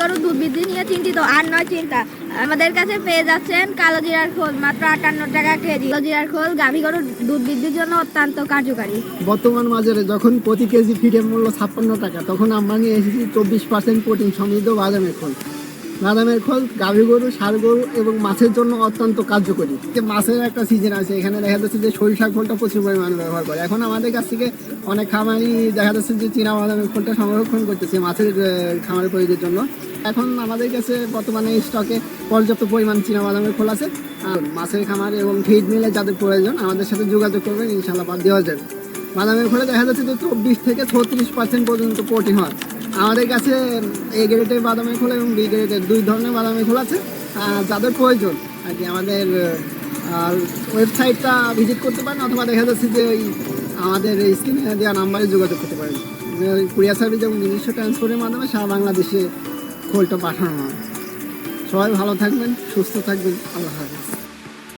কারও দুর্বৃদ্ধি নিয়ে চিন্তিত, আর নয় চিন্তা। আমাদের কাছে পেয়ে যাচ্ছেন কালো জিরার খোল, মাত্র আটান্ন টাকা কেজি। কালো জিরার খোল গাভী গরুর দুধ বৃদ্ধির জন্য অত্যন্ত কার্যকারী। বর্তমান বাজারে যখন প্রতি কেজি ফিটের মূল্য ছাপ্পান্ন টাকা, তখন আমরা নিয়ে এসেছি চব্বিশ পার্সেন্ট প্রোটিন সমৃদ্ধ বাদামের খোল। বাদামের খোল, গাভী গরু, ষাঁড় গরু এবং মাছের জন্য অত্যন্ত কার্যকরী। যে মাছের একটা সিজন আছে, এখানে দেখা যাচ্ছে যে সরিষা খোলটা প্রচুর পরিমাণে ব্যবহার করে। এখন আমাদের কাছ থেকে অনেক খামারি দেখা যাচ্ছে যে চীনা বাদামের খোলটা সংরক্ষণ করতেছে মাছের খামারের প্রয়োগের জন্য। এখন আমাদের কাছে বর্তমানে স্টকে পর্যাপ্ত পরিমাণ চীনা বাদামের খোল আছে। আর মাছের খামার এবং ফিড মিলে যাদের প্রয়োজন, আমাদের সাথে যোগাযোগ করবেন ইনশাল্লাহ বাদ দেওয়া যাবে। বাদামের খোলে দেখা যাচ্ছে যে চব্বিশ থেকে ছত্রিশ পার্সেন্ট পর্যন্ত প্রোটিন হয়। আমাদের কাছে এ গ্রেডের বাদামের খোল এবং বি গ্রেডের দুই ধরনের বাদামের খোল আছে যাদের প্রয়োজন আর কি। আমাদের ওয়েবসাইটটা ভিজিট করতে পারেন অথবা দেখা যাচ্ছে যে ওই আমাদের স্ক্রিনে দেওয়া নাম্বারে যোগাযোগ করতে পারেন। কুরিয়ার সার্ভিস এবং নিজস্ব ট্রান্সপোর্টের মাধ্যমে সারা বাংলাদেশে খোলটা পাঠানো হয়। সবাই ভালো থাকবেন, সুস্থ থাকবেন, আল্লাহ হাফিজ।